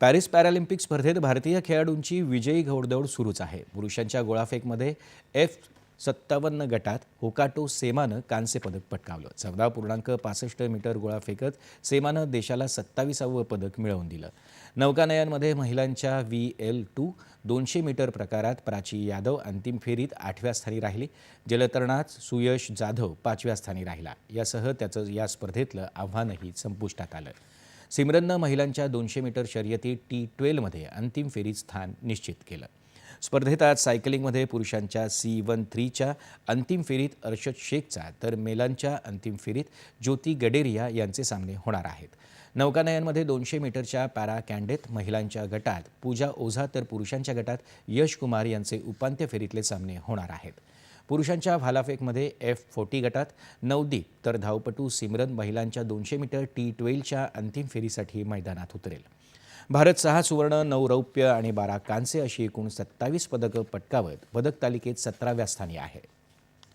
Paris Paralympic स्पर्धेत भारतीय खेळाडूंची विजयी घोडदौड सुरूच आहे. पुरुषांच्या गोळाफेकमध्ये एफ सत्तावन्न गटात होकाटो सेमानं कांस्य पदक पटकावलं. चौदा पूर्णांक पासष्ट मीटर गोळा फेकत सेमानं देशाला सत्तावीसावं पदक मिळवून दिलं. नौकानयांमध्ये महिलांच्या व्ही एल टू दोनशे मीटर प्रकारात प्राची यादव अंतिम फेरीत आठव्या स्थानी राहिली. जलतरणात सुयश जाधव पाचव्या स्थानी राहिला. यासह त्याचं या स्पर्धेतलं आव्हानही संपुष्टात आलं. सिमरननं महिलांच्या दोनशे मीटर शर्यती टी ट्वेल्वमध्ये अंतिम फेरीत स्थान निश्चित केलं. स्पर्धेत आज सायकलिंगमध्ये पुरुषांच्या सी वन थ्रीच्या अंतिम फेरीत अर्षद शेखचा तर मेलांच्या अंतिम फेरीत ज्योती गडेरिया यांचे सामने होणार आहेत. नौकानयनमध्ये दोनशे मीटरच्या पॅरा कॅन्डेत महिलांच्या गटात पूजा ओझा तर पुरुषांच्या गटात यश कुमार यांचे उपांत्य फेरीतले सामने होणार आहेत. पुरुषांच्या भालाफेकमध्ये एफ फोर्टी गटात नवदीप तर धावपटू सिमरन महिलांच्या दोनशे मीटर टी ट्वेल्वच्या अंतिम फेरीसाठी मैदानात उतरेल. भारत सहा सुवर्ण नऊ रौप्य आणि बारा कांस्य अशी एकूण सत्तावीस पदकं पटकावत पदक तालिकेत सतराव्या स्थानी आहे.